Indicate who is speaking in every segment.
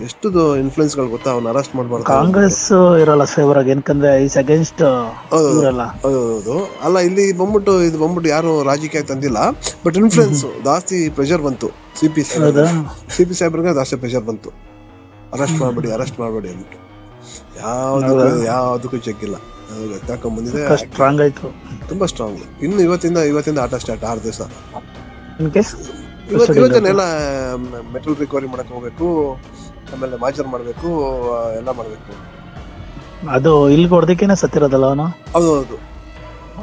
Speaker 1: ಹಾ ಇನ್ಫ್ಲೂಯೆನ್ಸ್ಗಳು ಗೊತ್ತಾ? ಅವ್ನ ಅರೆಸ್ಟ್ ಮಾಡ್ಬಾರ್ದು.
Speaker 2: ಕಾಂಗ್ರೆಸ್ ಇರಲ್ಲ ಫೇವರ್ ಆಗಿ ಏನಕಂದ್ರೆ ಇಸ್ ಅಗೇನ್ಸ್ಟ್
Speaker 1: ಹೌದು. ಹೌದು ಅಲ್ಲ ಇಲ್ಲಿ ಬಂದ್ಬಿಟ್ಟು ಇದು ಬಂದ್ಬಿಟ್ಟು ಯಾರು ರಾಜಕೀಯ ತಂದಿಲ್ಲ. ಬಟ್ ಇನ್ಫ್ಲುಯೆನ್ಸ್ ಜಾಸ್ತಿ ಪ್ರೆಷರ್ ಬಂತು. ಸಿ ಪಿ ಸಿ ಪಿ ಸಾಹೇಬ್ರಿಗೆ ಜಾಸ್ತಿ ಪ್ರೆಷರ್ ಬಂತು. ಅರೆಸ್ಟ್ ಮಾಡಬೇಡಿ ಅರೆಸ್ಟ್ ಮಾಡಬೇಡಿ ಅಂದ್ಬಿಟ್ಟು. ಯಾವ್ದು ಯಾವ್ದಕ್ಕೂ ಚೆಕ್ ಇಲ್ಲ. ಎತ್ತಾಕೊಂಡ್ ಬಂದಿದೆ.
Speaker 2: ಸ್ಟ್ರಾಂಗ್ ಆಯ್ತು.
Speaker 1: ತುಂಬಾ ಸ್ಟ್ರಾಂಗ್ ಇನ್ನು ಇವತ್ತಿಂದ ಇವತ್ತಿಂದ ಆಟ ಸ್ಟಾರ್ಟ್ ಆರು ದಿವಸ.
Speaker 2: ಇನ್ ಕೇಸ್
Speaker 1: ಇವತ್ತು ಇವತ್ತನ್ನೆಲ್ಲ ಮೆಟಲ್ ರಿಕವರಿ ಮಾಡಕ್ ಹೋಗ್ಬೇಕು. ಆಮೇಲೆ ಮಾಜರ್ ಮಾಡಬೇಕು ಎಲ್ಲ ಮಾಡಬೇಕು.
Speaker 2: ಅದು ಇಲ್ಲಿ ಹೊಡೆದಕ್ಕೇನೆ ಸತ್ತಿರೋದಲ್ಲ ಅವನು?
Speaker 1: ಹೌದು ಹೌದು.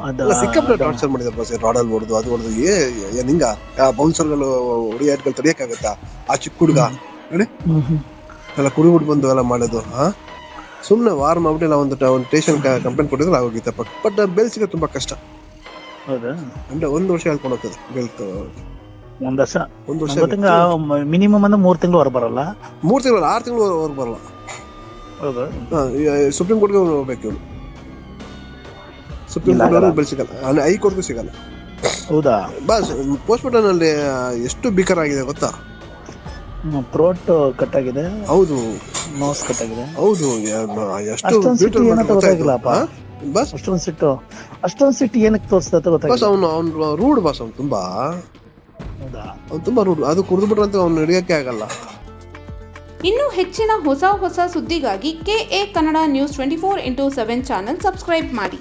Speaker 2: ಅದು
Speaker 1: ಎಲ್ಲ ಸಿಕ್ಕಾಪಟ್ಟೆ ಟಾರ್ಚರ್ ಮಾಡಿದ್ರು ಬಸ್ ರಾಡಲ್ಲಿ ಹೊಡೆದು ಅದು ಹೊಡೆದು ಏ ಏನ್ ಹಿಂಗ ಬೌನ್ಸರ್ಗಳು ಹೊಡಿಯಾಟ್ಗಳು ತಡಿಯಕ್ಕಾಗತ್ತಾ? ಆ ಚಿಕ್ಕ ಹುಡುಗ.
Speaker 2: ಹ್ಮ್. ಹ್ಮ್.
Speaker 1: ಎಲ್ಲ ಕುಡಿಬಿಟ್ಟು ಬಂದು ಎಲ್ಲ ಮಾಡೋದು ಹಾ? ಸುಮ್ಮನೆ ವಾರ್ ಮಾಡ್ಬಿಟ್ಟು ಎಲ್ಲ ಒಂದು ಒಂದು ಸ್ಟೇಷನ್ ಕಂಪ್ಲೇಂಟ್ ಕೊಟ್ಟಿದ್ರೆ ಆಗೋಗಿತ್ತಪ್ಪ ಬಟ್ ಬೆಲ್ ಸಿಗೋದು ತುಂಬಾ ಕಷ್ಟ.
Speaker 2: ಹೌದಾ?
Speaker 1: ಅಂದ್ರೆ ಒಂದು ವರ್ಷ ಹೇಳ್ಕೊಂಡು ಹೋಗ್ತದೆ ಬೆಲ್
Speaker 2: ಒಂದ್ ವರ್ಷ.
Speaker 1: ಒಂದು ವರ್ಷ
Speaker 2: ಮಿನಿಮಮ್ ಅಂದ್ರೆ ಮೂರ್ ತಿಂಗಳು ಹೊರ ಬರಲ್ಲ?
Speaker 1: ಮೂರ್ ತಿಂಗಳು ಆರು ತಿಂಗಳು ಹೊರಗೆ ಬರಲ್ಲ.
Speaker 2: ಹೌದಾ?
Speaker 1: ಸುಪ್ರೀಂ ಕೋರ್ಟ್ಗೆ ಹೋಗ್ಬೇಕು ಇವನು ಸುಪ್ರೀಂ
Speaker 2: ಇಲ್ಲ
Speaker 1: ಕೋರ್ಟ್
Speaker 2: ಆಗಲ್ಲ.
Speaker 1: ಬೆಲ್ ಸಿಗಲ್ಲ ಹೈ ಕೋರ್ಟ್ಗೂ ಸಿಗಲ್ಲ.
Speaker 2: ಹೌದಾ?
Speaker 1: ಬಸ್ ಪೋಸ್ಟ್ ಅಲ್ಲಿ ಎಷ್ಟು ಭೀಕರ ಆಗಿದೆ ಗೊತ್ತಾ?
Speaker 2: ಥ್ರೋಟ್ ಕಟ್ ಆಗಿದೆ
Speaker 1: ಹೌದು.
Speaker 2: ನೋಸ್ ಕಟ್ ಆಗಿದೆ
Speaker 1: ಹೌದು ಯ- ಎಷ್ಟು
Speaker 2: ಅಷ್ಟೊಂದ್ ಸಿಟ್ಟು
Speaker 1: brutal ಗೊತ್ತಾಯ್ತು. ಹಾ? ಬಸ್?
Speaker 2: ಅಷ್ಟೊಂದ್ ಸಿಟ್ಟು. ಅಷ್ಟೊಂದ್ ಸಿಟ್ಟು ಏನಕ್ಕೆ ತೋರಿಸ್ತದೆ
Speaker 1: ಬಸ್ ಅವನು ಅವ್ನು ರೂಡ್ ಬಸ್ ಅವ್ನು ತುಂಬಾ. ಅವ್ನು ತುಂಬಾ ಅದು ಕುಡಿದು ಬಿಟ್ರಂತ ಅವ್ನು ಹಿಡಿಯಕ್ಕೆ ಆಗಲ್ಲ.
Speaker 3: ಇನ್ನು ಹೆಚ್ಚಿನ ಹೊಸ ಹೊಸ ಸುದ್ದಿಗಾಗಿ KA Kannada news twenty four into seven channel subscribe ಮಾಡಿ.